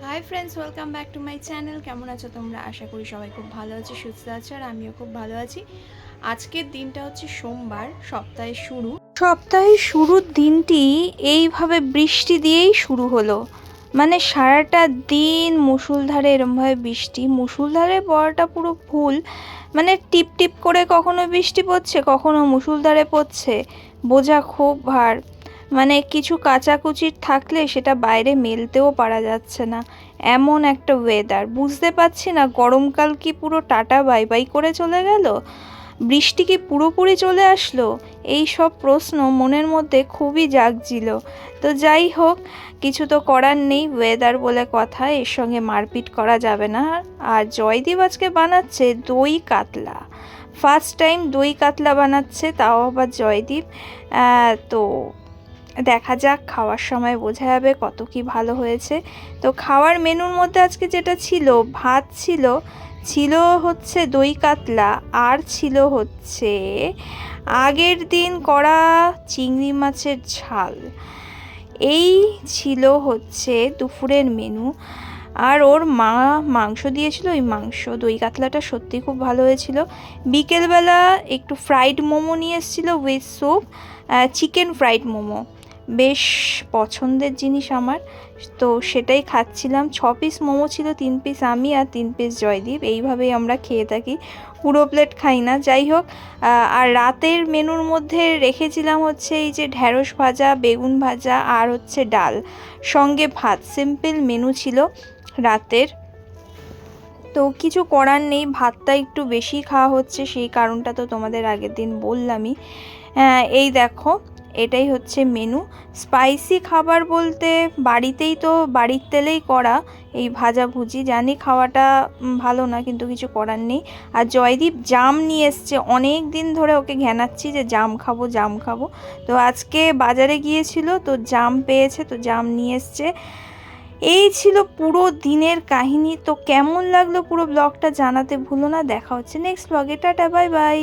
Hi friends welcome back to my channel কেমন আছো তোমরা? আশা করি সবাই খুব ভালো আছো, সুস্থ আছো, আর আমিও খুব ভালো আছি। আজকের দিনটা হচ্ছে সোমবার, সপ্তাহের শুরু। সপ্তাহের শুরুর দিনটি এইভাবে বৃষ্টি দিয়েই শুরু হলো। মানে সারাটা দিন মুসুলধারে এরমভাবে বৃষ্টি। মুসুলধারে পড়াটা পুরো ভুল। মানে টিপ টিপ করে কখনো বৃষ্টি পড়ছে, কখনো মুসুলধারে পড়ছে। বোঝা খুব ভার। মানে কিছু কাচাকুচির থাকলে সেটা বাইরে মেলতেও পারা যাচ্ছে না। এমন একটা ওয়েদার বুঝতে পারছি না গরমকাল কি পুরো টাটা বাই বাই করে চলে গেল? বৃষ্টি কি পুরোপুরি চলে আসলো? এই সব প্রশ্ন মনের মধ্যে খুবই জাগছিল। তো যাই হোক, কিছু তো করার নেই ওয়েদার বলে কথা, এর সঙ্গে মারপিট করা যাবে না। আর জয়দীপ আজকে বানাচ্ছে দই কাতলা। ফার্স্ট টাইম দই কাতলা বানাচ্ছে, তাও আবার জয়দীপ। তো দেখা যাক, খাওয়ার সময় বোঝা যাবে কত কি ভালো হয়েছে। তো খাওয়ার মেনুর মধ্যে আজকে যেটা ছিল, ভাত ছিল ছিল হচ্ছে দই কাতলা, আর ছিল হচ্ছে আগের দিন করা চিংড়ি মাছের ঝাল। এই ছিল হচ্ছে দুপুরের মেনু। আর ওর মা মাংস দিয়েছিল, ওই মাংস, দই কাতলাটা সত্যি খুব ভালো হয়েছিল। বিকেলবেলা একটু ফ্রাইড মোমো নিয়ে এসেছিল with soup chicken fried momo. বেশ পছন্দের জিনিস আমার। তো সেটাই খাচ্ছিলাম। ছ পিস মোমো ছিল, তিন পিস আমি আর তিন পিস জয়দীপ। এইভাবেই আমরা খেয়ে থাকি। পুরো প্লেট খাই না। যাই হোক আর রাতের মেনুর মধ্যে রেখেছিলাম হচ্ছে এই যে ঢ্যাঁড়স ভাজা, বেগুন ভাজা আর হচ্ছে ডাল। সঙ্গে ভাত। সিম্পল মেনু ছিল রাতের। তো কিছু করার নেই। ভাতটা একটু বেশি খাওয়া হচ্ছে, সেই কারণটা তো তোমাদের আগের দিন বললামই। এই দেখো এটাই হচ্ছে মেনু স্পাইসি খাবার বলতে বাড়িতেই তো, বাড়ির তেলেই করা এই ভাজাভুজি জানি খাওয়াটা ভালো না, কিন্তু কিছু করার নেই। আর জয়দীপ জাম নিয়ে এসছে। অনেক দিন ধরে ওকে ঘ্যানাচ্ছি যে জাম খাব জাম খাব। তো আজকে বাজারে গিয়েছিল, তো জাম পেয়েছে, তো জাম নিয়ে এসছে। এই ছিল পুরো দিনের কাহিনী। তো কেমন লাগল পুরো ব্লগটা জানাতে ভুলো না। দেখা হচ্ছে নেক্সট ব্লগে টাটা বাই বাই